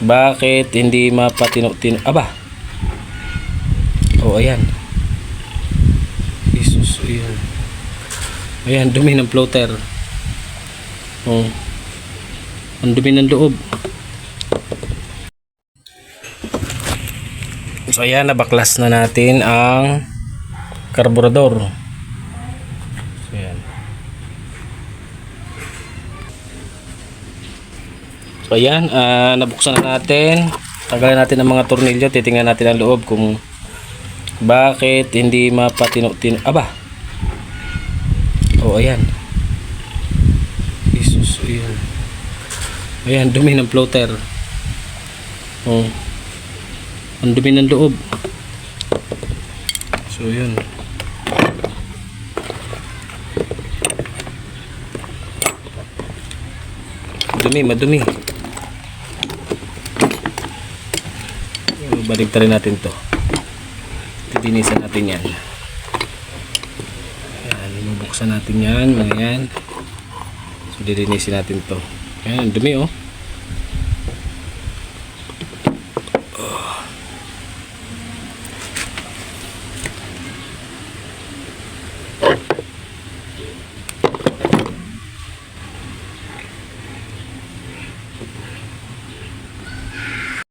Bakit hindi mapatino-tino? Aba! Oh, ayan. Jesus, ayan. Ayan, dumi ng floater. Oh. Ang dumi ng loob. So, ayan, nabaklas na natin ang karburador. So, ayan. So ayan, ah, nabuksan na natin. Tanggalin natin ang mga tornilyo. Titingnan natin ang loob kung bakit hindi mapatino-tino. Aba! Oh, ayan. Jesus, ayan. Ayan, dumi ng floater. Oh. Ang dumi ng loob. So, yun. Dumi, madumi. Balik rin natin to. Pipinisan natin yan. Yan bubuksan natin yan yan. So dilinisin natin to. Yan dumi oh